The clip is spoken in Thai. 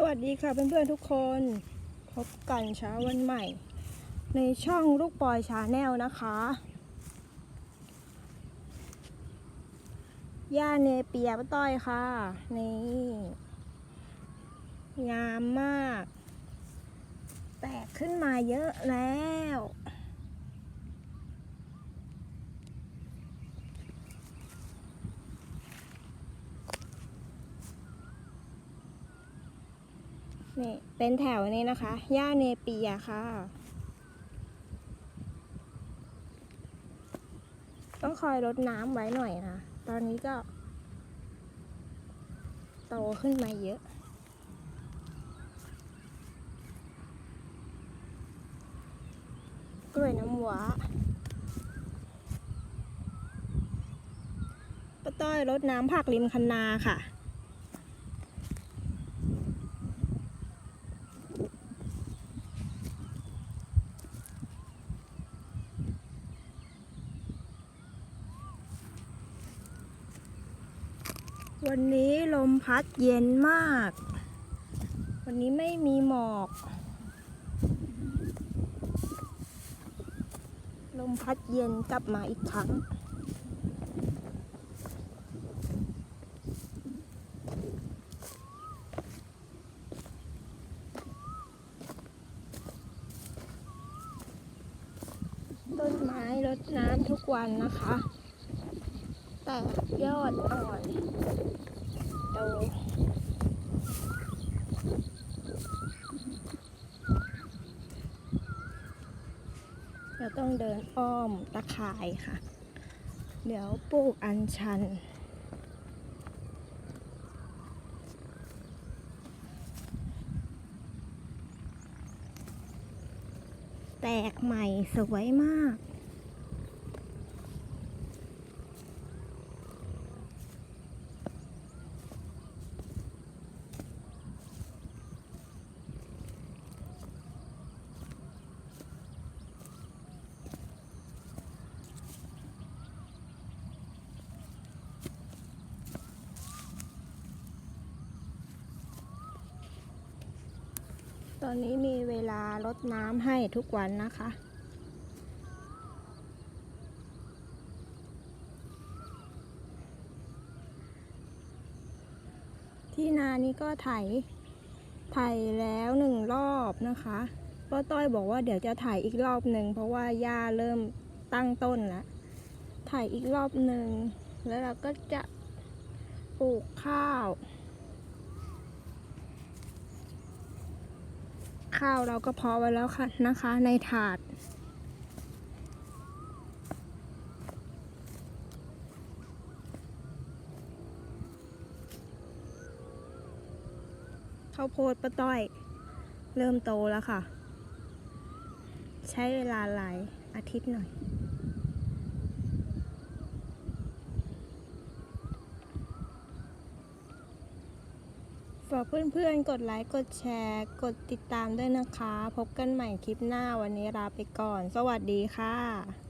สวัสดีค่ะเพื่อนๆทุกคนพบกันเช้าวันใหม่ ในช่องลูกปอยชาแนลนะคะ ย่าเนเปียป้าต้อยค่ะ นี่ งามมาก แตกขึ้นมาเยอะแล้ว นี่เป็นแถวนี้นะคะย่าเนเปียค่ะ ต้องคอยรดน้ำไว้หน่อยนะ ตอนนี้ก็ โตขึ้นมาเยอะกล้วยน้ำว้าป้าต้อยรดน้ำผักริมคันนาค่ะ วันนี้ลมพัดเย็นมาก วันนี้ไม่มีหมอก ลมพัดเย็นกลับมาอีกครั้ง ต้นไม้รดน้ำทุกวันนะคะ แต่ยอดอ่อนโต เราต้องเดินอ้อมตะข่ายค่ะ เดี๋ยวปลูกอัญชัน แตกใหม่สวยมาก ตอนนี้มีเวลารดน้ำให้ทุกวันนะคะ ที่นานี้ก็ไถ ไถแล้วหนึ่งรอบนะคะป้าต้อยบอกว่าเดี๋ยวจะถ่ายอีกรอบหนึ่งเพราะว่าหญ้าเริ่มตั้งต้นแล้วถ่ายอีกรอบหนึ่งแล้วเราก็จะปลูกข้าว ข้าวเราก็เพาะไว้แล้วค่ะนะคะ ในถาด ข้าวโพดป้าต้อย เริ่มโตแล้วค่ะ ใช้เวลาหลายอาทิตย์หน่อยากเพื่อนๆ กดไลค์ กดแชร์ กดติดตามด้วยนะคะ พบกันใหม่คลิปหน้าวันนี้ลาไปก่อน สวัสดีค่ะ